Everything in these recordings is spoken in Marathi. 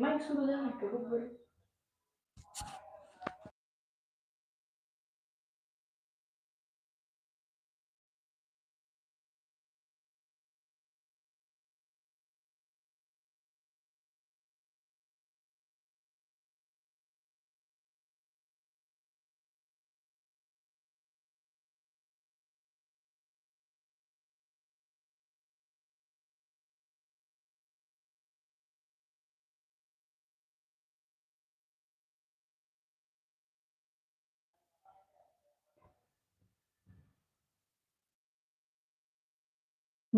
Mike Suda, qué bueno.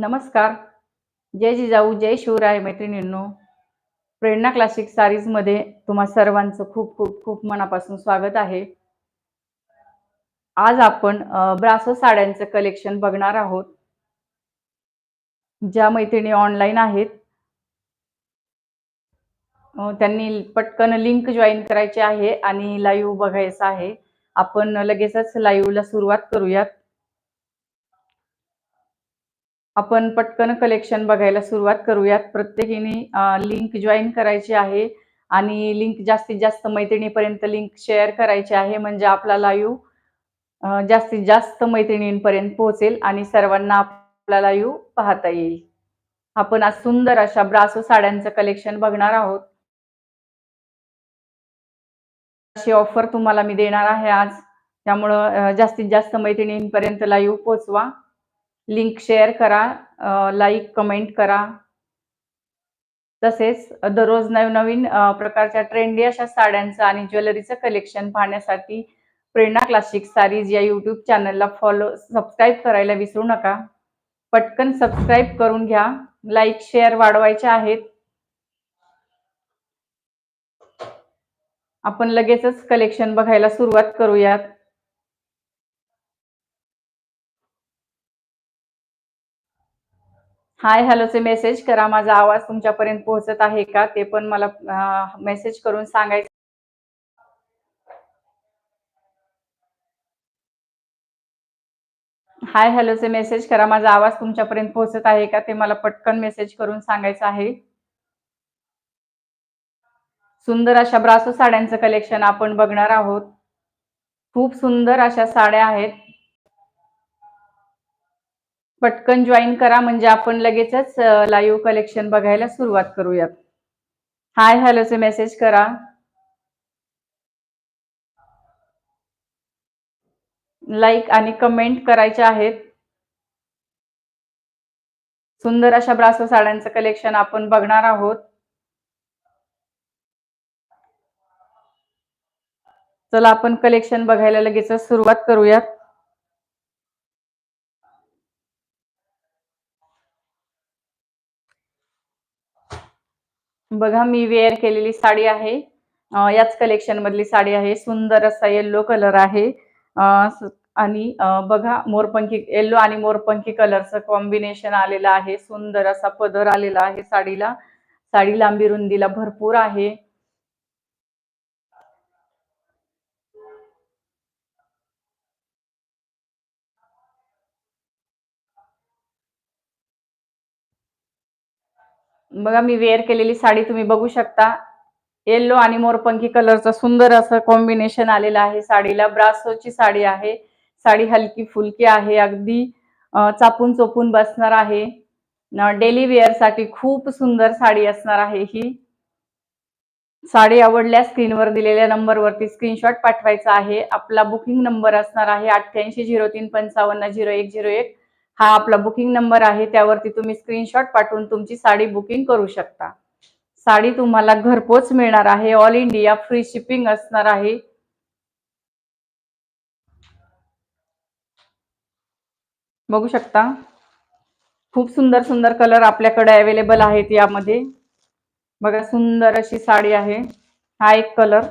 नमस्कार. जय जिजाऊ जय शिवराय मैत्रिणींनो. प्रेरणा क्लासिक सारीजमध्ये तुम्हा सर्वांचं खूप खूप खूप मनापासून स्वागत आहे. आज आपण ब्रासो साड्यांचं कलेक्शन बघणार आहोत. ज्या मैत्रिणी ऑनलाईन आहेत. त्यांनी पटकन लिंक जॉईन करायची आहे आणि लाईव्ह बघायचं आहे. आपण लगेचच लाईव्हला सुरुवात करूयात. आपण पटकन कलेक्शन बघायला सुरुवात करूयात. प्रत्येकीने लिंक जॉईन करायची आहे आणि लिंक जास्तीत जास्त मैत्रिणीपर्यंत लिंक शेअर करायची आहे. म्हणजे आपला लाईव्ह जास्तीत जास्त मैत्रिणींपर्यंत पोहोचेल आणि सर्वांना आपला लाईव्ह पाहता येईल. आपण आज सुंदर अशा ब्रासो साड्यांचं कलेक्शन बघणार आहोत. अशी ऑफर तुम्हाला मी देणार आहे आज. त्यामुळं जास्तीत जास्त मैत्रिणींपर्यंत लाईव्ह पोचवा. लिंक शेअर करा लाईक कमेंट करा. तसेच दररोज नवनवीन प्रकारच्या ट्रेंडी अशा साड्यांचं आणि ज्वेलरीचं कलेक्शन पाहण्यासाठी प्रेरणा क्लासिक सारीज या यूट्यूब चॅनलला फॉलो सबस्क्राईब करायला विसरू नका. पटकन सबस्क्राईब करून घ्या. लाईक शेअर वाढवायचे आहेत. आपण लगेचच कलेक्शन बघायला सुरुवात करूयात. हाय हॅलोचे मेसेज. करा माझा आवाज तुमच्यापर्यंत पोहोचत आहे का? ते पण मला मेसेज करून सांगायचं. हाय हॅलोचे मेसेज. करा माझा आवाज तुमच्यापर्यंत पोहोचत आहे का? ते मला पटकन मेसेज करून सांगायचं आहे. सुंदर अशा ब्रासो साड्यांचं कलेक्शन आपण बघणार आहोत. खूप सुंदर अशा साड्या आहेत. पटकन जॉईन करा म्हणजे आपण लगेचच लाईव्ह कलेक्शन बघायला सुरुवात करूयात. हाय हॅलोचे मेसेज करा. लाईक आणि कमेंट करायचे आहेत. सुंदर अशा ब्रासो साड्यांचं कलेक्शन आपण बघणार आहोत. चला आपण कलेक्शन बघायला लगेचच सुरुवात करूयात. बघा मी वेअर केलेली साडी आहे. याच कलेक्शन मधली साडी आहे. सुंदर असा येल्लो कलर आहे. आणि बघा मोरपंखी येल्लो आणि मोरपंखी कलरचं कॉम्बिनेशन आलेलं आहे. सुंदर असा पदर आलेला आहे साडीला. साडी लांबी रुंदीला भरपूर आहे. बघा मी वेअर केलेली साडी तुम्ही बघू शकता. येल्लो आणि मोरपंखी कलरचं सुंदर असं कॉम्बिनेशन आलेलं आहे साडीला. ब्रासोची साडी आहे. साडी हलकी फुलकी आहे अगदी चापून चोपून बसणार आहे. डेली वेअरसाठी खूप सुंदर साडी असणार आहे ही. साडी आवडल्या स्क्रीनवर दिलेल्या नंबरवरती स्क्रीनशॉट पाठवायचा आहे. आपला बुकिंग नंबर असणार आहे अठ्ठ्याऐंशी झिरो तीन पंचावन्न झिरो एक झिरो एक. हा आपला बुकिंग नंबर आहे त्यावरती तुम्ही स्क्रीनशॉट पाठवून तुमची साडी बुकिंग करू शकता. साडी तुम्हाला घरपोच मिळणार आहे ऑल इंडिया फ्री शिपिंग असणार आहे. बघू शकता. खूप सुंदर सुंदर कलर आपल्याकडे अवेलेबल आहेत यामध्ये. बघा सुंदर अशी साडी आहे. हा एक कलर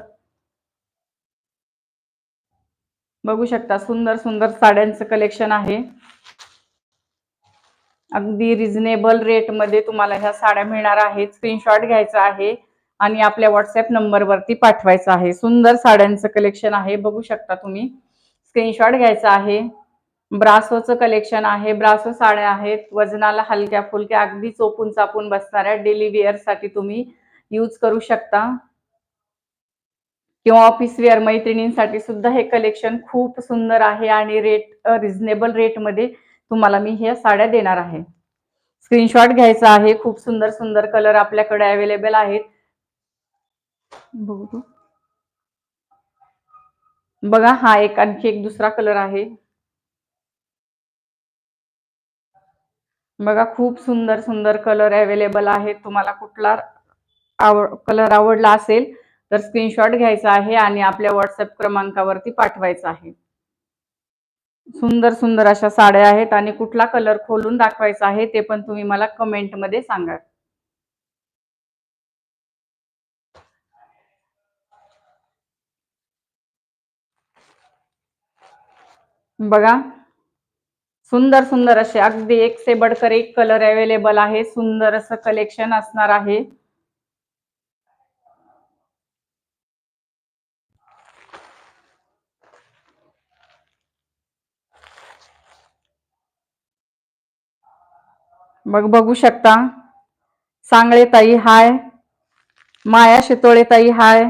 बघू शकता सुंदर सुंदर साड्यांचं कलेक्शन आहे. अगदी रिझनेबल रेटमध्ये तुम्हाला ह्या साड्या मिळणार आहेत. स्क्रीनशॉट घ्यायचा आहे आणि आपल्या व्हॉट्सअप नंबरवरती पाठवायचं आहे. सुंदर साड्यांचं कलेक्शन आहे. बघू शकता तुम्ही. स्क्रीनशॉट घ्यायचा आहे. ब्रासोचं कलेक्शन आहे. ब्रासो साड्या आहेत. वजनाला हलक्या फुलक्या अगदी चोपून चापून बसणाऱ्या डेली वेअरसाठी तुम्ही यूज करू शकता. किंवा ऑफिस वेअर मैत्रिणींसाठी सुद्धा हे कलेक्शन खूप सुंदर आहे आणि रेट रिझनेबल रेटमध्ये तुम्हाला मी ह्या साड्या देणार आहे. स्क्रीनशॉट घ्यायचा आहे. खूप सुंदर सुंदर कलर आपल्याकडे अवेलेबल आहेत. बघू. बघा हा एक आणखी एक दुसरा कलर आहे. बघा खूप सुंदर सुंदर कलर अवेलेबल आहेत. तुम्हाला कुठला आवड कलर आवडला असेल तर स्क्रीनशॉट घ्यायचा आहे आणि आपल्या व्हॉट्सअप क्रमांकावरती पाठवायचा आहे. सुंदर सुंदर अशा साड्या आहेत आणि कुठला कलर खोलून दाखवायचा आहे ते पण तुम्ही मला कमेंटमध्ये सांगा. बघा. सुंदर सुंदर असे अगदी एक से बडकर एक कलर अवेलेबल आहे. सुंदर असं कलेक्शन असणार आहे. मग बघू शकता. सांगळे ताई हाय. माया शितोळे ताई हाय.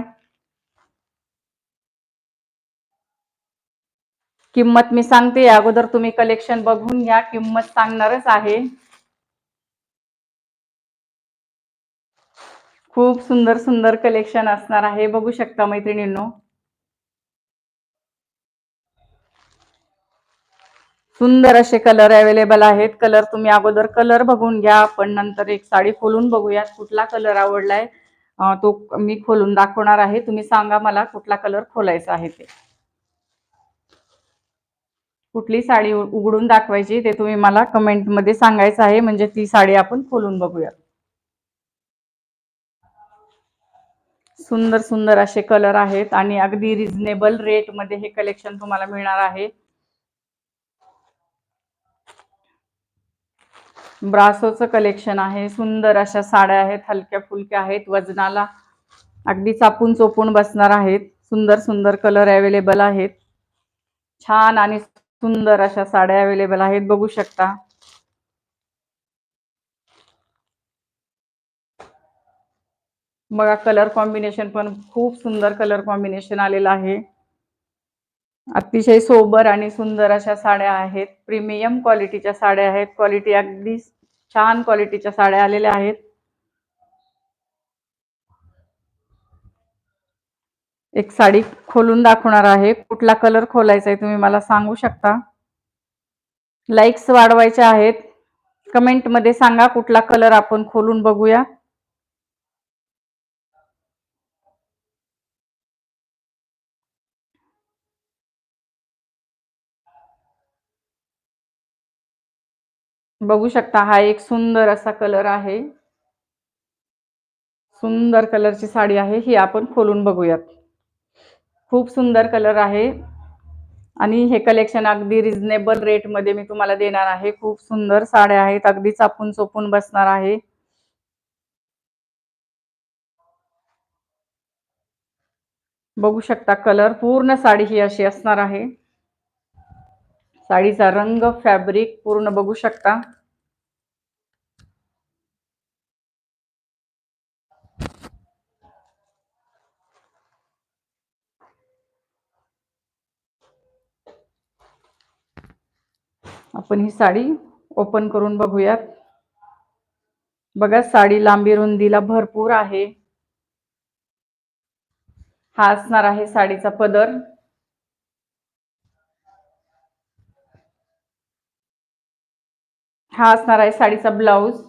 किंमत मी सांगते अगोदर तुम्ही कलेक्शन बघून घ्या किंमत सांगणारच आहे. खूप सुंदर सुंदर कलेक्शन असणार आहे. बघू शकता मैत्रिणींनो. सुंदर असे कलर अवेलेबल आहेत. कलर तुम्ही अगोदर कलर बघून घ्या. पण नंतर एक साडी खोलून बघूयात कुठला कलर आवडलाय. तो मी खोलून दाखवणार आहे. तुम्ही सांगा मला कुठला कलर खोलायचा आहे ते. कुठली साडी उघडून दाखवायची ते तुम्ही मला कमेंटमध्ये सांगायचं आहे. म्हणजे ती साडी आपण खोलून बघूया सुंदर सुंदर असे कलर आहेत आणि अगदी रिझनेबल रेटमध्ये हे कलेक्शन तुम्हाला मिळणार आहे. ब्रासोचं कलेक्शन आहे सुंदर अशा साड्या आहेत हलक्या फुलक्या आहेत वजनाला अगदी चापून चोपून बसणार आहेत सुंदर सुंदर कलर अवेलेबल आहेत. छान आणि सुंदर अशा साड्या अवेलेबल आहेत बघू शकता. बघा कलर कॉम्बिनेशन पण खूप सुंदर कलर कॉम्बिनेशन आलेलं आहे. अतिशय सोबर आणि सुंदर अशा साड्या आहेत. प्रीमियम क्वालिटीच्या साड्या आहेत. क्वालिटी अगदी छान क्वालिटीच्या साड्या आलेल्या आहेत. एक साडी खोलून दाखवणार आहे. कुठला कलर खोलायचा आहे तुम्ही मला सांगू शकता? लाईक्स वाढवायचे आहेत. कमेंटमध्ये सांगा कुठला कलर आपण खोलून बघूया. बघू शकता हा एक सुंदर असा कलर आहे. सुंदर कलरची साडी आहे ही आपण खोलून बघूयात. खूप सुंदर कलर आहे. आणि हे कलेक्शन अगदी रिझनेबल रेटमध्ये मी तुम्हाला देणार आहे. खूप सुंदर साड्या आहेत अगदी चापून चोपून बसणार आहे. बघू शकता कलर पूर्ण साडी ही अशी असणार आहे. साडीचा रंग फॅब्रिक पूर्ण बघू शकता. आपण ही साडी ओपन करून बघूयात. बघा साडी लांबी रुंदीला भरपूर आहे. हा असणार आहे साडीचा पदर. हा असणार आहे साडीचा ब्लाऊज.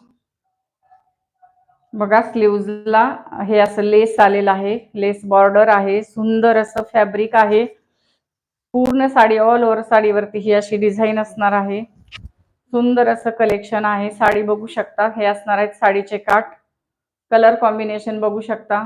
बघा स्लीव्जला हे असं लेस आलेलं आहे. लेस बॉर्डर आहे. सुंदर असं फॅब्रिक आहे. पूर्ण साडी ऑल ओव्हर साडीवरती ही अशी डिझाईन असणार आहे. सुंदर असं कलेक्शन आहे. साडी बघू शकता. हे असणार आहेत साडीचे काठ. कलर कॉम्बिनेशन बघू शकता.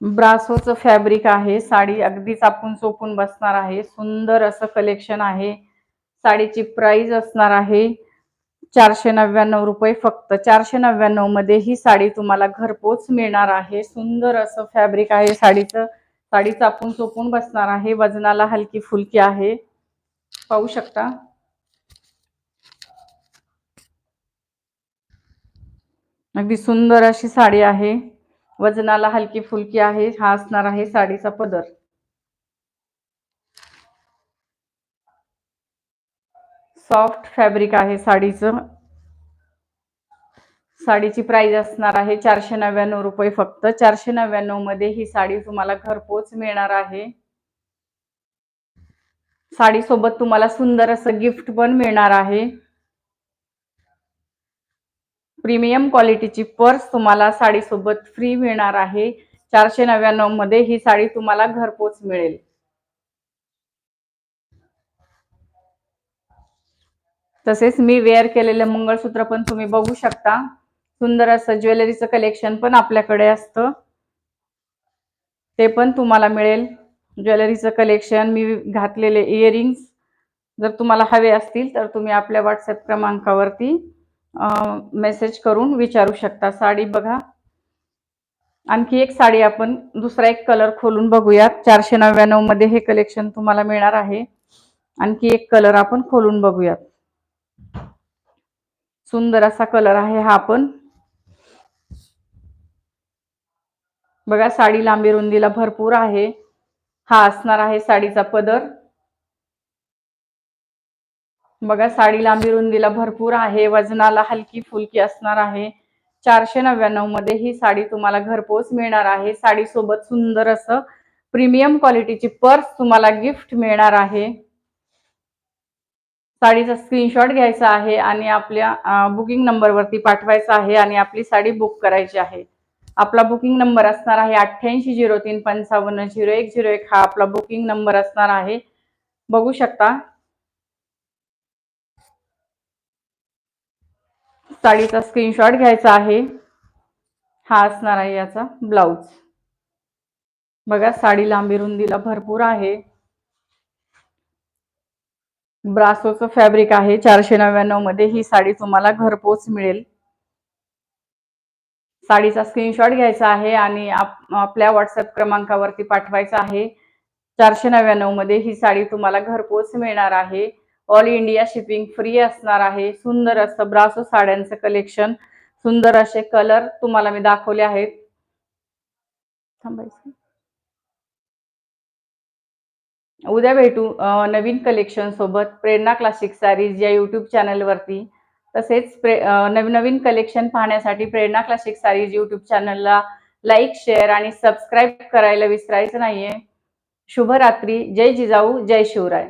ब्रासोचं फॅब्रिक आहे साडी अगदीच आपण चोपून बसणार आहे सुंदर असं कलेक्शन आहे. साडीची प्राइस असणार आहे चारशे नव्याण्णव रुपये फक्त. चारशे नव्याण्णवमध्ये ही साडी तुम्हाला घरपोच मिळणार आहे. सुंदर असं फॅब्रिक आहे साडीचं. साडी चापून चोपून बसणार आहे. वजनाला हलकी फुलकी आहे. पाहू शकता? अगदी सुंदर अशी साडी आहे. वजनाला हलकी फुलकी आहे हा असणार आहे साडीचा पदर. सॉफ्ट फॅब्रिक आहे साडीचं. साडीची प्राइस असणार आहे चारशे नव्याण्णव रुपये फक्त. चारशे नव्याण्णवमध्ये ही साडी तुम्हाला घरपोच मिळणार आहे. साडी सोबत तुम्हाला सुंदर असं गिफ्ट पण मिळणार आहे. प्रीमियम क्वालिटीची पर्स तुम्हाला साडीसोबत फ्री मिळणार आहे. चारशे नव्याण्णवमध्ये ही साडी तुम्हाला घरपोच मिळेल. तसेच मी वेअर केलेलं मंगळसूत्र पण तुम्ही बघू शकता. सुंदर असं ज्वेलरीचं कलेक्शन पण आपल्याकडे असतं. ते पण तुम्हाला मिळेल. ज्वेलरीचं कलेक्शन मी घातलेले इयरिंग्स जर तुम्हाला हवे असतील तर तुम्ही आपल्या व्हॉट्सअप क्रमांकावरती मेसेज करून विचारू शकता. साडी बघा. आणखी एक साडी आपण दुसरा एक कलर खोलून बघूयात. चारशे नव्याण्णवमध्ये हे कलेक्शन तुम्हाला मिळणार आहे. आणखी एक कलर आपण खोलून बघूयात. सुंदर असा कलर आहे हा आपण बघा साडी लांबी रुंदीला भरपूर आहे. हा असणार आहे साडीचा पदर. बघा साडी लांबी रुंदीला भरपूर आहे वजनाला हलकी फुलकी असणार आहे. चारशे नव्याण्णवमध्ये ही साडी तुम्हाला घरपोच मिळणार आहे. साडी सोबत सुंदर असं प्रीमियम क्वालिटीची पर्स तुम्हाला गिफ्ट मिळणार आहे. साडीचा स्क्रीनशॉट घ्यायचा आहे आणि आपल्या बुकिंग नंबरवरती पाठवायचा आहे आणि आपली साडी बुक करायची आहे. आपला बुकिंग नंबर असणार आहे अठ्ठ्याऐंशी झिरो तीन पंचावन्न झिरो एक झिरो एक. हा आपला बुकिंग नंबर असणार आहे. बघू शकता. साडीचा स्क्रीनशॉट घ्यायचा आहे. हा असणार आहे याचा ब्लाऊज बघा साडी लांबी रुंदीला भरपूर आहे. ब्रासोचं फॅब्रिक आहे. चारशे नव्याण्णवमध्ये ही साडी तुम्हाला घरपोच मिळेल. साडीचा स्क्रीनशॉट घ्यायचा आहे आणि आपल्या व्हॉट्सअप क्रमांकावरती पाठवायचा आहे. चारशे नव्याण्णवमध्ये ही साडी तुम्हाला घरपोच मिळणार आहे. ऑल इंडिया शिपिंग फ्री असणार आहे. सुंदर असं ब्रासो साड्यांचं कलेक्शन सुंदर असे कलर तुम्हाला मी दाखवले आहेत. थांबायचं उद्या भेटू नवीन कलेक्शन सोबत. प्रेरणा क्लासिक सारीज या युट्यूब चॅनलवरती तसेच प्रे नवीन नवीन कलेक्शन पाहण्यासाठी प्रेरणा क्लासिक सारीज युट्यूब चॅनलला लाईक शेअर आणि सबस्क्राईब करायला विसरायचं नाहीये. शुभरात्री. जय जिजाऊ. जय शिवराय.